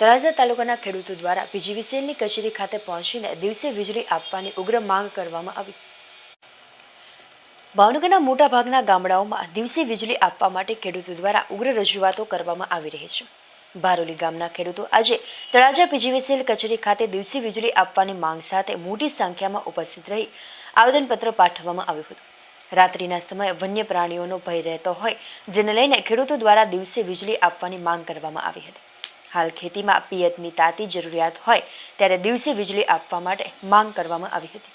તળાજા તાલુકાના ખેડૂતો દ્વારા પીજીવીસીએલની કચેરી ખાતે પહોંચીને દિવસે વીજળી આપવાની ઉગ્ર માંગ કરવામાં આવી. ભાવનગરના મોટા ભાગના ગામડાઓમાં દિવસે વીજળી આપવા માટે ખેડૂતો દ્વારા ઉગ્ર રજૂઆતો કરવામાં આવી રહી છે. બારોલી ગામના ખેડૂતો આજે તળાજા પીજીવીસીએલ કચેરી ખાતે દિવસે વીજળી આપવાની માંગ સાથે મોટી સંખ્યામાં ઉપસ્થિત રહી આવેદનપત્ર પાઠવવામાં આવ્યું હતું. રાત્રિના સમયે વન્ય પ્રાણીઓનો ભય રહેતો હોય, જેને લઈને ખેડૂતો દ્વારા દિવસે વીજળી આપવાની માંગ કરવામાં આવી હતી. હાલ ખેતીમાં પિયતની તાતી જરૂરિયાત હોય ત્યારે દિવસે વીજળી આપવા માટે માંગ કરવામાં આવી હતી.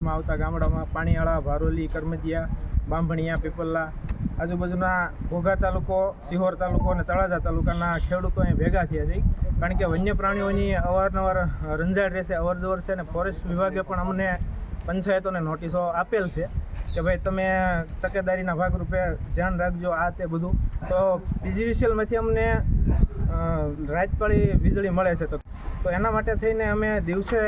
આવતા ગામડામાં પાણીયાળા, ભારોલી, કરમદિયા, બાંભણિયા પીપલ્લા આજુબાજુના ઘોઘા તાલુકો, સિહોર તાલુકો અને તળાજા તાલુકાના ખેડૂતો અહીં ભેગા થયા છે. કારણ કે વન્ય પ્રાણીઓની અવારનવાર રંજાડ રહેશે, અવરજવર છે અને ફોરેસ્ટ વિભાગે પણ અમને પંચાયતોને નોટિસો આપેલ છે કે ભાઈ તમે તકેદારીના ભાગરૂપે ધ્યાન રાખજો આ તે બધું. તો પીજીવીસીએલમાંથી અમને રાજપાળી વીજળી મળે છે તો તો એના માટે થઈને અમે દિવસે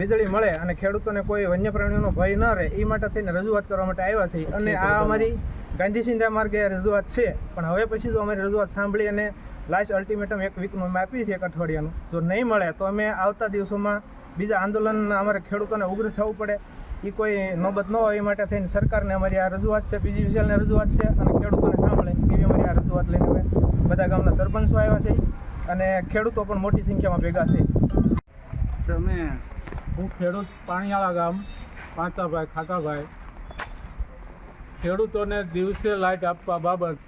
વીજળી મળે અને ખેડૂતોને કોઈ વન્ય પ્રાણીઓનો ભય ન રહે એ માટે થઈને રજૂઆત કરવા માટે આવ્યા છીએ. અને આ અમારી ગાંધી સિંધા માર્ગે રજૂઆત છે. પણ હવે પછી જો અમારી રજૂઆત સાંભળી અને લાસ્ટ અલ્ટિમેટમ એક વીકનું અમે આપી છે એક અઠવાડિયાનું જો નહીં મળે તો અમે આવતા દિવસોમાં બીજા આંદોલન અમારે ખેડૂતોને ઉગ્ર થવું પડે. એ કોઈ નોબત ન હોય એ માટે થઈને સરકારને અમારી આ રજૂઆત છે બીજી વિશાલને રજૂઆત છે અને ખેડૂતોને સાંભળે એવી અમારી આ રજૂઆત લઈને અમે બધા ગામના સરપંચો આવ્યા છે અને ખેડૂતો પણ મોટી સંખ્યામાં ભેગા છે. તમે, હું ખેડૂત પાણીયાળા ગામ, પાંચાભાઈ, ખાટાભાઈ. ખેડૂતોને દિવસે લાઇટ આપવા બાબત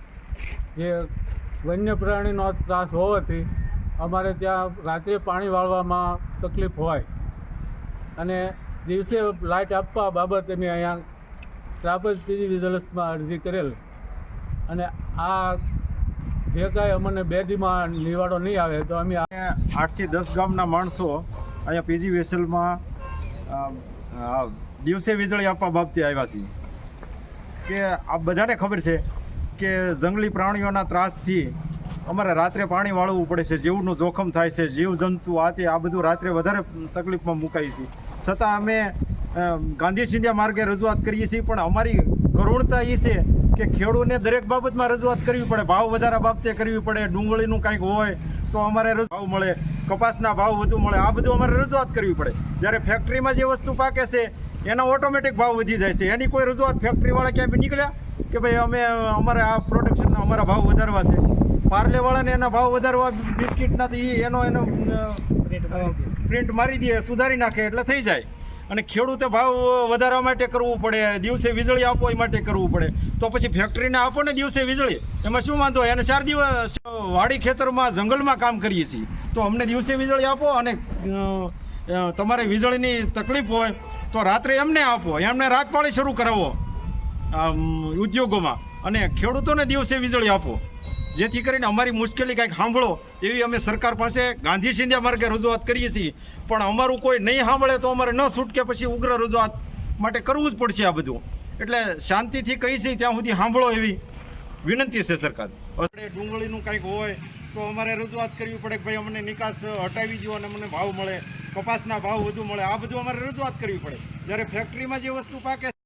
જે વન્ય પ્રાણીનો ત્રાસ હોવાથી અમારે ત્યાં રાત્રે પાણી વાળવામાં તકલીફ હોય. અને દિવસે લાઇટ આપવા બાબતે મેં અહીંયા ત્રાપજ પીજી વિજિલન્સમાં અરજી કરેલ. અને આ જે કાંઈ અમને બે દીમાં નિવાડો નહીં આવે તો અમે આઠથી દસ ગામના માણસો અહીંયા પીજી વેસલમાં દિવસે વીજળી આપવા બાબતે આવ્યા છીએ. કે આ બધાને ખબર છે કે જંગલી પ્રાણીઓના ત્રાસથી અમારે રાત્રે પાણી વાળવું પડે છે, જીવનું જોખમ થાય છે, જીવજંતુ આ તે, આ બધું રાત્રે વધારે તકલીફમાં મુકાય છે. છતાં અમે ગાંધી સિંધિયા માર્ગે રજૂઆત કરીએ છીએ, પણ અમારી કરુણતા એ છે કે ખેડૂતને દરેક બાબતમાં રજૂઆત કરવી પડે. ભાવ વધારા બાબતે કરવી પડે, ડુંગળીનું કંઈક હોય તો અમારે ભાવ મળે, કપાસના ભાવ વધુ મળે, આ બધું અમારે રજૂઆત કરવી પડે. જ્યારે ફેક્ટરીમાં જે વસ્તુ પાકે છે, એના ઓટોમેટિક ભાવ વધી જાય છે. એની કોઈ રજૂઆત ફેક્ટરીવાળા ક્યાંય નીકળ્યા કે ભાઈ અમે, અમારે આ પ્રોડક્શનના અમારા ભાવ વધારવા છે? પાર્લેવાળાને એના ભાવ વધારવા બિસ્કિટના એનો એનો પ્રિન્ટ મારી દે. સુધારી નાખે એટલે થઈ જાય. અને ખેડૂતે ભાવ વધારવા માટે કરવું પડે દિવસે વીજળી આપો એ માટે કરવું પડે. તો પછી ફેક્ટરીને આપો ને દિવસે વીજળી. એમાં શું વાંધો? એને ચાર દિવસ વાડી ખેતરમાં જંગલમાં કામ કરીએ છીએ. તો અમને દિવસે વીજળી આપો અને તમારે વીજળીની તકલીફ હોય તો રાત્રે એમને આપો. એમને રાતપાળી શરૂ કરાવો ઉદ્યોગોમાં. અને ખેડૂતોને દિવસે વીજળી આપો. જેથી કરીને અમારી મુશ્કેલી કાંઈક સાંભળો એવી અમે સરકાર પાસે ગાંધી સિંધ્યા માર્ગે રજૂઆત કરીએ છીએ. પણ અમારું કોઈ નહીં સાંભળે તો અમારે ન છૂટકે પછી ઉગ્ર રજૂઆત માટે કરવું જ પડશે આ બધું. એટલે શાંતિથી કહી છે ત્યાં સુધી સાંભળો એવી વિનંતી છે સરકાર. આપણે ડુંગળીનું કંઈક હોય તો અમારે રજૂઆત કરવી પડે કે ભાઈ અમને નિકાસ હટાવી દો અને અમને ભાવ મળે, કપાસના ભાવ વધુ મળે. આ બધું અમારે રજૂઆત કરવી પડે. જ્યારે ફેક્ટરીમાં જે વસ્તુ પાકે